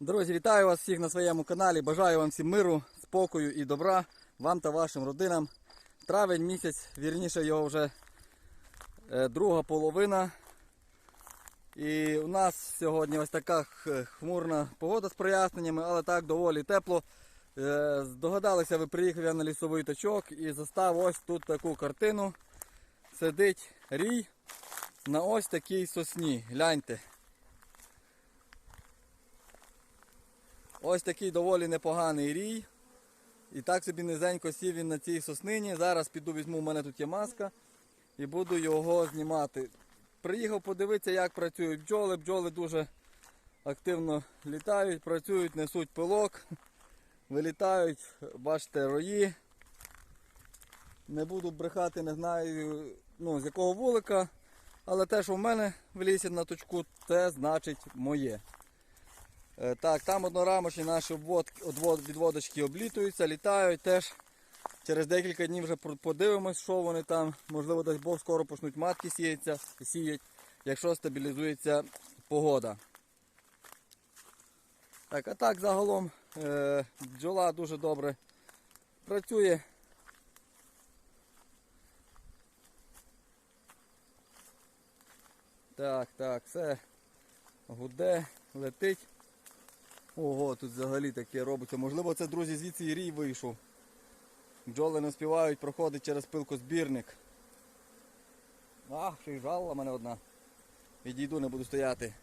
Друзі, вітаю вас всіх на своєму каналі. Бажаю вам всім миру, спокою і добра вам та вашим родинам. Травень місяць, вірніше його вже е, друга половина. І у нас сьогодні ось така хмурна погода з проясненнями, але так доволі тепло. Е, Здогадалися, ви приїхав я на лісовий точок і застав ось тут таку картину. Сидить рій на ось такій сосні. Гляньте. Ось такий доволі непоганий рій. І так собі низенько сів він на цій соснині. Зараз піду візьму, у мене тут є маска і буду його знімати. Приїхав подивитися, як працюють бджоли. Бджоли дуже активно літають, працюють, несуть пилок, вилітають, бачите, рої. Не буду брехати, не знаю ну, з якого вулика, але те, що в мене в лісі на точку, це значить моє. Е, Так, там однорамочні наші відводочки облітуються, літають теж. Через декілька днів вже подивимось, що вони там. Можливо, дасть Бог скоро почнуть матки сіять, якщо стабілізується погода. Так, а так загалом е, бджола дуже добре працює. Так, так, все гуде, летить. Ого, тут взагалі таке робиться. Можливо, це, друзі, звідси і рій вийшов. Бджоли не співають, проходить через пилкозбірник. Ах, ще й жалила мене одна. Відійду, не буду стояти.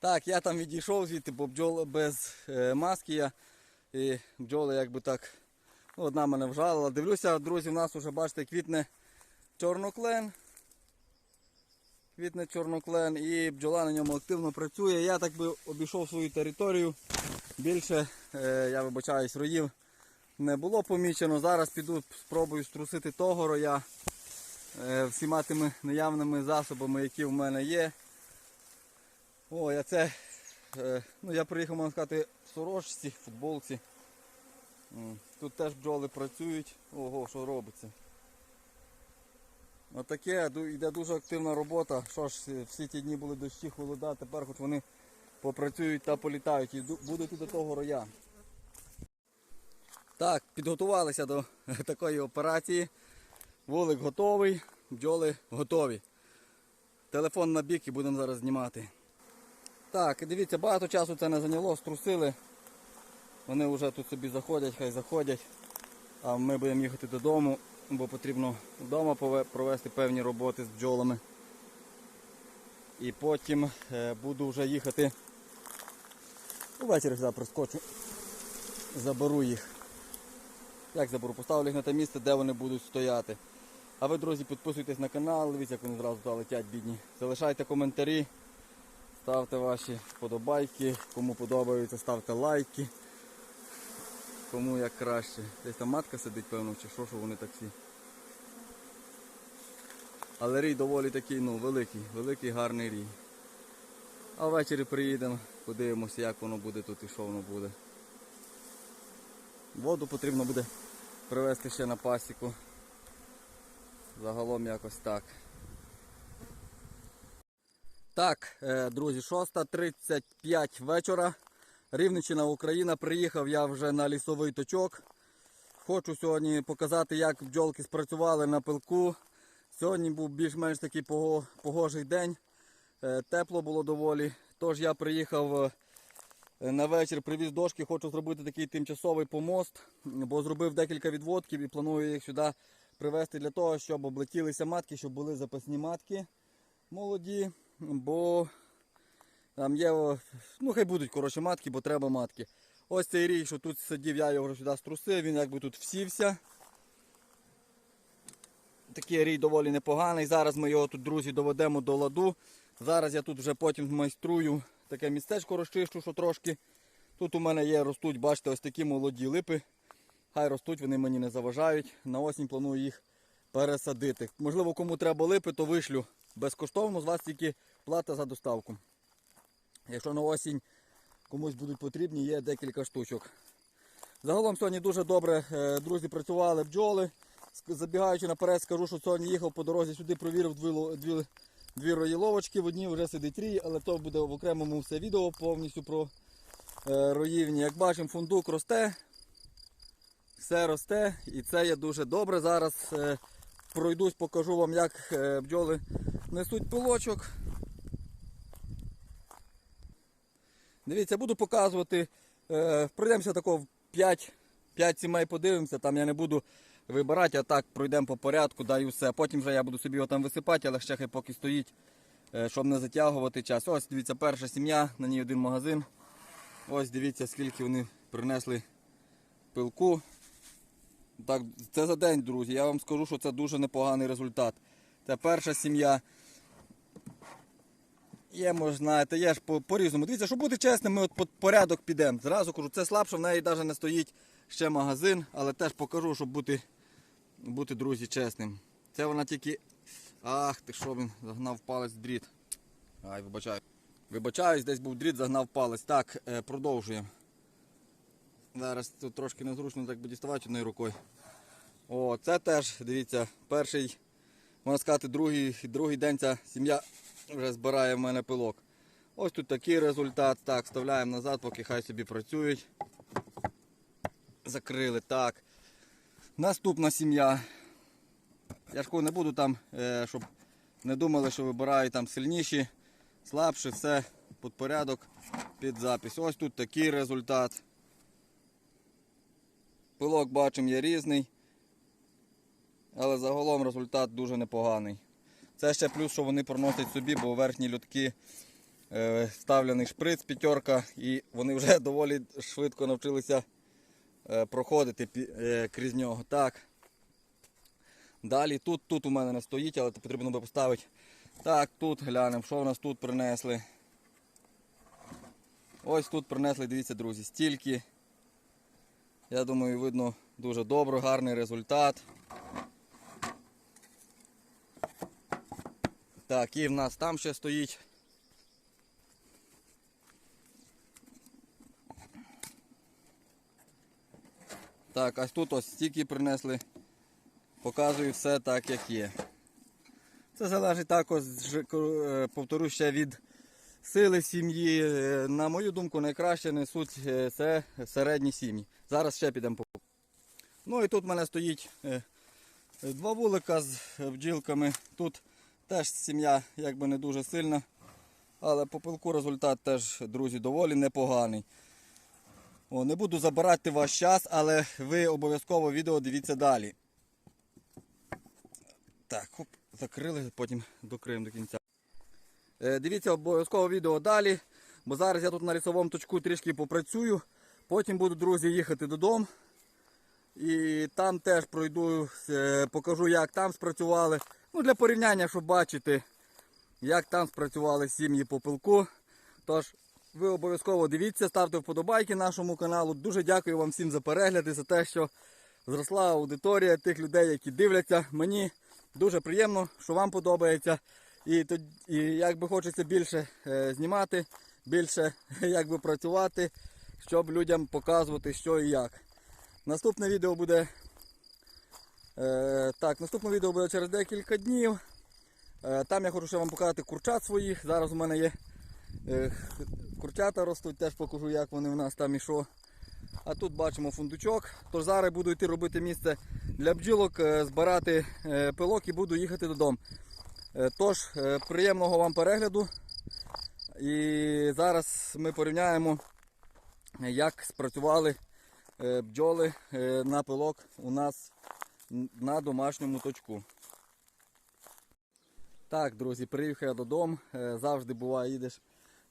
Так, я там відійшов звідти, бо бджоли без е, маски я. І бджоли якби так. Ну, одна мене вжалила. Дивлюся, друзі, в нас вже бачите, квітне чорноклен. Квітне чорноклен і бджола на ньому активно працює. Я так би обійшов свою територію. Більше, е, я вибачаюсь, роїв не було помічено. Зараз піду спробую струсити того роя е, всіма тими наявними засобами, які в мене є. О, я це. е, ну, я приїхав, можна сказати, в сорочці, в футболці. Тут теж бджоли працюють. Ого, що робиться. Отаке йде дуже активна робота. Що ж, всі ті дні були дощі, холода, тепер хоч вони попрацюють та політають. І ду- буду йти до того роя. Так, підготувалися до такої операції. Вулик готовий, бджоли готові. Телефон на бік і будемо зараз знімати. Так, і дивіться, багато часу це не зайняло, струсили. Вони вже тут собі заходять, хай заходять. А ми будемо їхати додому, бо потрібно вдома провести певні роботи з бджолами. І потім е, буду вже їхати. Увечері сюди проскочу. Заберу їх. Як заберу? Поставлю їх на те місце, де вони будуть стояти. А ви, друзі, підписуйтесь на канал, дивіться, як вони зразу туди летять, бідні. Залишайте коментарі, ставте ваші вподобайки, кому подобається, ставте лайки. Кому як краще. Десь там матка сидить, певно, чи що, що вони так всі. Але рій доволі такий, ну, великий, великий, гарний рій. А ввечері приїдемо, подивимося, як воно буде тут і що воно буде. Воду потрібно буде привезти ще на пасіку. Загалом якось так. Так, е, друзі, 6.35 вечора. Рівненщина Україна. Приїхав я вже на лісовий точок. Хочу сьогодні показати, як бджолки спрацювали на пилку. Сьогодні був більш-менш такий погожий день. Е, Тепло було доволі. Тож я приїхав е, на вечір, привіз дошки, хочу зробити такий тимчасовий помост, бо зробив декілька відводків і планую їх сюди привезти для того, щоб облетілися матки, щоб були запасні матки молоді, бо там є, ну хай будуть коротше матки, бо треба матки. Ось цей рік, що тут сидів, я його сюди струсив, він якби тут всівся. Такий рій доволі непоганий. Зараз ми його тут, друзі, доведемо до ладу. Зараз я тут вже потім майструю таке містечко розчищу, що трошки. Тут у мене є, ростуть, бачите, ось такі молоді липи. Хай ростуть, вони мені не заважають. На осінь планую їх пересадити. Можливо, кому треба липи, то вишлю безкоштовно, з вас тільки плата за доставку. Якщо на осінь комусь будуть потрібні, є декілька штучок. Загалом сьогодні дуже добре, е, друзі, працювали бджоли. Забігаючи наперед, скажу, що сьогодні їхав по дорозі сюди, провірив дві, дві, дві роїловочки. В одній вже сидить рій, але то буде в окремому все відео повністю про е, роївні. Як бачимо, фундук росте. Все росте і це є дуже добре. Зараз е, пройдусь, покажу вам, як бджоли несуть пилочок. Дивіться, буду показувати. Е, пройдемося тако 5, 5 сімей подивимося. Там я не буду вибирати, а так пройдемо по порядку, даю все. Потім вже я буду собі його там висипати, але ще хай поки стоїть, е, щоб не затягувати час. Ось дивіться, перша сім'я, на ній один магазин. Ось дивіться, скільки вони принесли пилку. Так, це за день, друзі. Я вам скажу, що це дуже непоганий результат. Це перша сім'я. Є, може, знаєте, є ж по- по-різному. Дивіться, щоб бути чесним, ми от по порядок підемо. Зразу кажу, це слабше, в неї навіть не стоїть ще магазин, але теж покажу, щоб бути, бути друзі, чесним. Це вона тільки. Ах, ти що він загнав палець в дріт. Ай, вибачаю. Вибачаюсь, десь був дріт, загнав палець. Так, е, продовжуємо. Зараз тут трошки незручно так би діставати одною рукою. О, це теж, дивіться, перший, можна сказати, другий, другий день ця сім'я вже збирає в мене пилок. Ось тут такий результат. Так, вставляємо назад, поки хай собі працюють. Закрили. Так. Наступна сім'я. Я ж не буду там, е, щоб не думали, що вибираю там сильніші, слабші, все під порядок, під запис. Ось тут такий результат. Пилок бачимо є різний. Але загалом результат дуже непоганий. Це ще плюс, що вони проносять собі, бо верхні льотки е, вставлений шприц, п'ятерка, і вони вже доволі швидко навчилися е, проходити е, крізь нього. Так. Далі тут, тут у мене не стоїть, але потрібно би поставити. Так, тут глянемо, що в нас тут принесли. Ось тут принесли, дивіться, друзі, стільки. Я думаю, видно дуже добре, гарний результат. Так, і в нас там ще стоїть. Так, ось тут ось стільки принесли. Показую все так, як є. Це залежить також, е, повторю ще від сили сім'ї. Е, На мою думку, найкраще несуть е, це середні сім'ї. Зараз ще підемо по. Ну і тут в мене стоїть два вулика з бджілками. Тут теж сім'я якби не дуже сильна. Але по пилку результат теж, друзі, доволі непоганий. О, не буду забирати ваш час, але ви обов'язково відео дивіться далі. Так, хоп, закрили, потім докриємо до кінця. Е, дивіться обов'язково відео далі, бо зараз я тут на лісовому точку трішки попрацюю. Потім буду, друзі, їхати додому. І там теж пройду, е, покажу, як там спрацювали. Ну, для порівняння, щоб бачити, як там спрацювали сім'ї по пилку. Тож, ви обов'язково дивіться, ставте вподобайки нашому каналу. Дуже дякую вам всім за перегляди, за те, що зросла аудиторія тих людей, які дивляться. Мені дуже приємно, що вам подобається. І, і як би хочеться більше е, знімати, більше як би працювати, щоб людям показувати, що і як. Наступне відео буде. Е, так, наступне відео буде через декілька днів. Е, там я хочу ще вам показати курчат своїх. Зараз у мене є е, курчата ростуть, теж покажу, як вони в нас там і що. А тут бачимо фундучок. Тож зараз буду йти робити місце для бджілок, збирати пилок і буду їхати додому. Тож, приємного вам перегляду. І зараз ми порівняємо, як спрацювали бджоли на пилок у нас на домашньому точку. Так, друзі, приїхав я додому. Е, Завжди буває, їдеш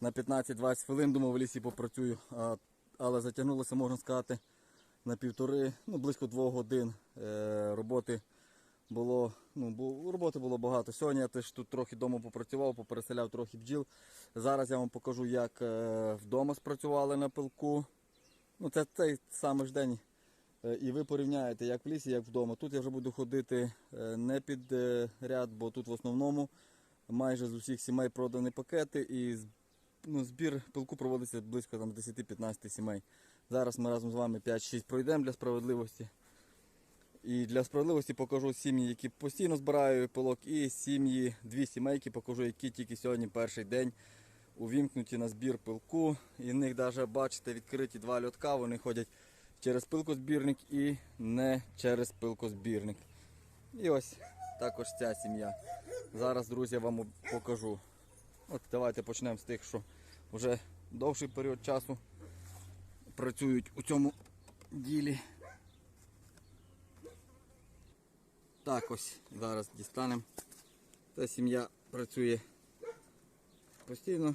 на 15-20 хвилин, думав в лісі попрацюю, але затягнулося, можна сказати, на півтори, ну близько двох годин е, роботи було, ну, роботи було багато. Сьогодні я теж тут трохи вдома попрацював, попереселяв трохи бджіл. Зараз я вам покажу, як е, вдома спрацювали на пилку. Ну, це цей самий ж день. Е, І ви порівняєте, як в лісі, як вдома. Тут я вже буду ходити е, не під е, ряд, бо тут в основному майже з усіх сімей продані пакети і ну, збір пилку проводиться близько там, 10-15 сімей. Зараз ми разом з вами 5-6 пройдемо для справедливості. І для справедливості покажу сім'ї, які постійно збираю пилок, і сім'ї, дві сімейки покажу, які тільки сьогодні перший день увімкнуті на збір пилку. І в них навіть, бачите, відкриті два льотка, вони ходять через пилкозбірник і не через пилкозбірник. І ось також ця сім'я. Зараз, друзі, я вам покажу. От давайте почнемо з тих, що вже довший період часу працюють у цьому ділі. Так ось зараз дістанемо. Та сім'я працює постійно.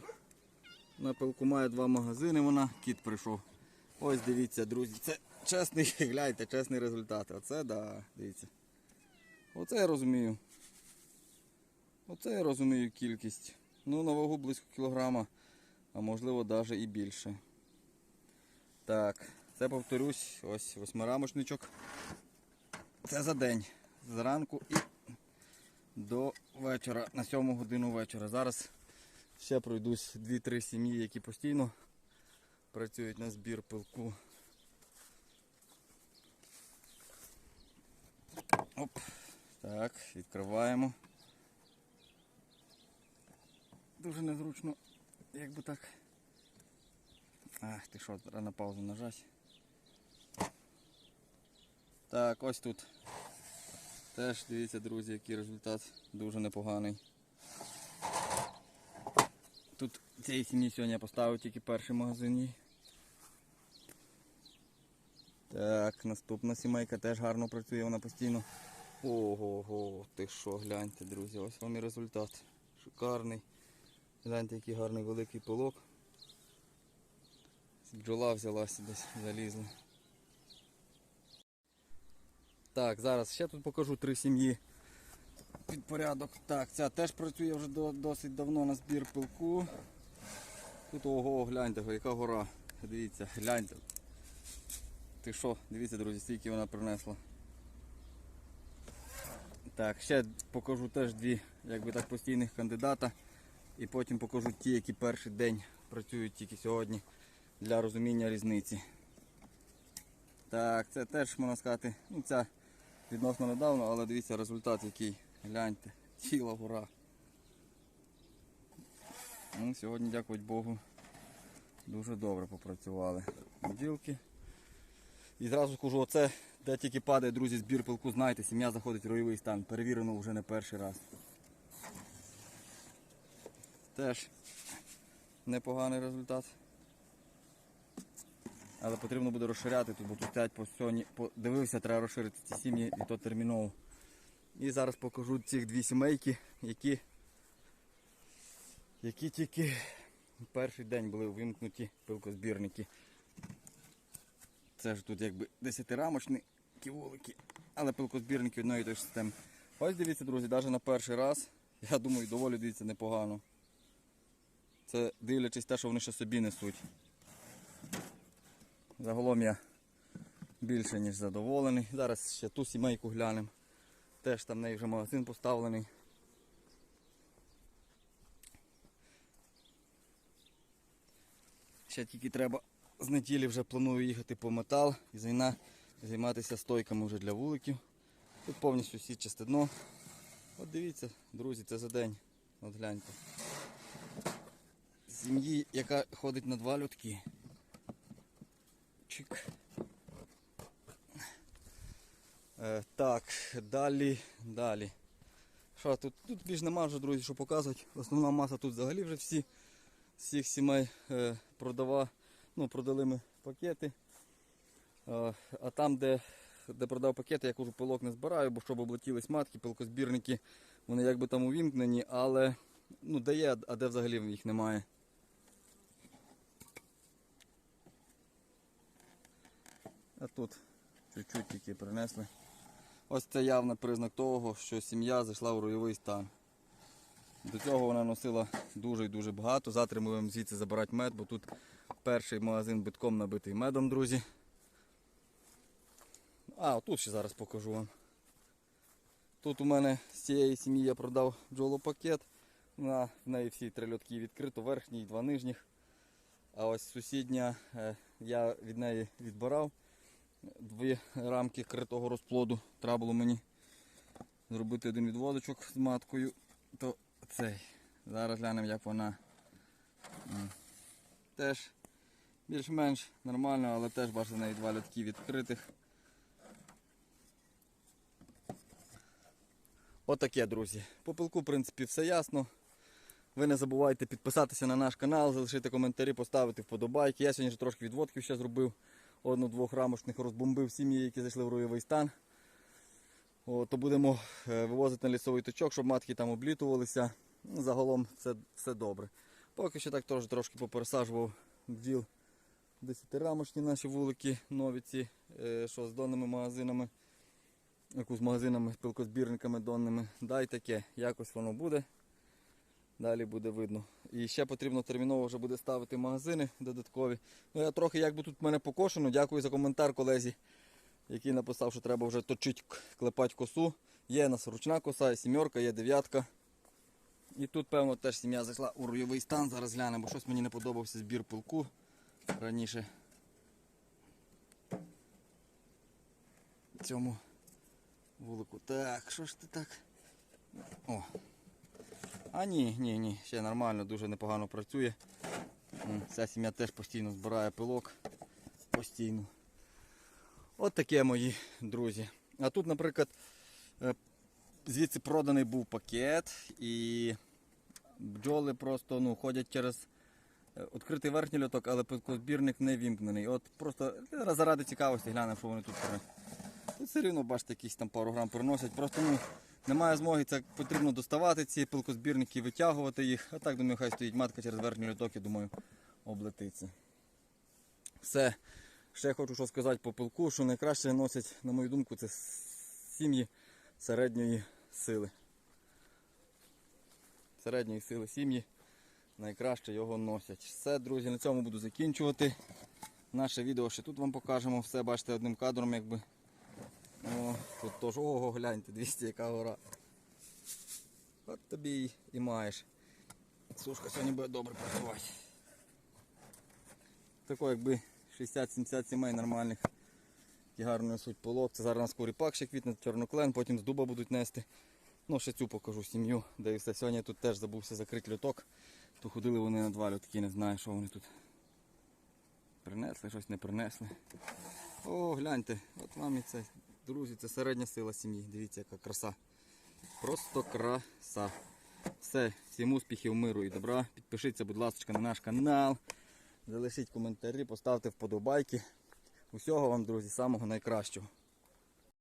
На пилку має два магазини, вона кіт прийшов. Ось дивіться, друзі, це чесний, гляньте, чесний результат. Оце да, дивіться. Оце я розумію. Оце я розумію кількість. Ну, на вагу близько кілограма, а можливо навіть і більше. Так, це повторюсь, ось восьмирамочничок. Це за день. Зранку і до вечора, на 7 годину вечора. Зараз ще пройдусь 2-3 сім'ї, які постійно працюють на збір пилку. Оп. Так, відкриваємо. Дуже незручно, як би так. Ах, ти що, на паузу нажать. Так, ось тут. Теж дивіться, друзі, який результат дуже непоганий. Тут цієї сім'ї сьогодні я поставив тільки перший магазин. їй. Так, наступна сімейка теж гарно працює, вона постійно. Ого-го, ти що, гляньте, друзі, ось вам і результат. Шикарний. Гляньте, який гарний великий пилок. Бджола взялася десь, залізла. Так, зараз ще тут покажу три сім'ї під порядок. Так, ця теж працює вже досить давно на збір пилку. Тут ого, гляньте, яка гора. Дивіться, гляньте. Ти що, дивіться, друзі, скільки вона принесла. Так, ще покажу теж дві, якби так, постійних кандидата. І потім покажу ті, які перший день працюють тільки сьогодні для розуміння різниці. Так, це теж можна сказати, ну ця відносно недавно, але дивіться результат який. Гляньте, ціла гора. Ну, сьогодні, дякувати Богу, дуже добре попрацювали бджілки. І зразу скажу, оце, де тільки падає, друзі, збір пилку, знаєте, сім'я заходить в ройовий стан. Перевірено вже не перший раз. Теж непоганий результат. Але потрібно буде розширяти, тут, бо тут стоять по сьогодні. Дивився, треба розширити ці сім'ї і то терміново. І зараз покажу ці дві сімейки, які, які тільки перший день були вимкнуті пилкозбірники. Це ж тут якби десятирамочні вулики, але пилкозбірники одної і тої системи. Ось дивіться, друзі, навіть на перший раз, я думаю, доволі дивіться непогано. Це дивлячись те, що вони ще собі несуть. Загалом я більше ніж задоволений. Зараз ще ту сімейку глянемо. Теж там в неї вже магазин поставлений. Ще тільки треба з неділі вже планую їхати по метал і зайна- займатися стойками вже для вуликів. Тут повністю сітчасте дно. От дивіться, друзі, це за день. От гляньте. Сім'ї, яка ходить на два льотки. Чик. Е, так, далі, далі. Що, тут, тут більш нема вже, друзі, що показувати. Основна маса тут взагалі вже всі всіх сімей е, продава, ну, продали ми пакети. А там, де, де продав пакети, я кажу, пилок не збираю, бо щоб облетілись матки, пилкозбірники, вони якби там увімкнені, але ну, де є, а де взагалі їх немає. А тут чуть-чуть тільки принесли. Ось це явний признак того, що сім'я зайшла в ройовий стан. До цього вона носила дуже і дуже багато. Завтра ми будемо звідси забирати мед, бо тут перший магазин битком набитий медом, друзі. А, тут ще зараз покажу вам. Тут у мене з цієї сім'ї я продав бджолопакет. На, в неї всі три льотки відкрито, верхній два нижніх. А ось сусідня е, я від неї відбирав дві рамки критого розплоду. Треба було мені зробити один відводочок з маткою. То цей. Зараз глянемо, як вона Теж більш-менш нормально, але теж бачите, навіть два льотки відкритих. Отаке, друзі. По пилку, в принципі, все ясно. Ви не забувайте підписатися на наш канал, залишити коментарі, поставити вподобайки. Я сьогодні вже трошки відводків ще зробив. Одну-двох рамочних розбомбив сім'ї, які зайшли в руйовий стан. О, то будемо е, вивозити на лісовий точок, щоб матки там облітувалися. Ну, Загалом все, все добре. Поки що так трошки попересаджував бджіл 10-рамочні наші вулики, нові ці, е, що з донними магазинами, яку з магазинами, пилкозбірниками донними. Дай таке, якось воно буде. Далі буде видно. І ще потрібно терміново вже буде ставити магазини додаткові. Ну я трохи як би тут мене покошено. Дякую за коментар колезі, який написав, що треба вже точити, клепати косу. Є у нас ручна коса, є сімерка, є дев'ятка. І тут, певно, теж сім'я зайшла у руйовий стан. Зараз глянемо, бо щось мені не подобався збір пилку раніше. Цьому вулику. Так, що ж ти так? О, а ні, ні, ні, ще нормально, дуже непогано працює. Ця сім'я теж постійно збирає пилок. Постійно. От таке мої друзі. А тут, наприклад, е, звідси проданий був пакет і бджоли просто ну, ходять через відкритий верхній льоток, але пилкозбірник не вімкнений. От просто заради цікавості глянемо, що вони тут при. Тут все рівно, бачите, якісь там пару грам приносять. Просто ну, немає змоги, це потрібно доставати ці пилкозбірники, витягувати їх. А так, думаю, хай стоїть матка через верхній льоток, я думаю, облетиться. Все. Ще хочу що сказати по пилку, що найкраще носять, на мою думку, це сім'ї середньої сили. Середньої сили сім'ї найкраще його носять. Все, друзі, на цьому буду закінчувати. Наше відео ще тут вам покажемо. Все бачите одним кадром, якби. О, тут теж ого, гляньте, 200 яка гора. От тобі і маєш. Сушка сьогодні буде добре працювати. Тако якби 60-70 сімей нормальних, які гарно несуть полок. Це зараз на скорі пак ще квітне, чорноклен, потім з дуба будуть нести. Ну, ще цю покажу сім'ю, де і все. Сьогодні я тут теж забувся закрити льоток. То ходили вони на два льотки, не знаю, що вони тут. Принесли, щось не принесли. О, гляньте, от вам і це. Друзі, це середня сила сім'ї. Дивіться, яка краса. Просто краса. Все, всім успіхів, миру і добра. Підпишіться, будь ласка, на наш канал. Залишіть коментарі, поставте вподобайки. Усього вам, друзі, самого найкращого.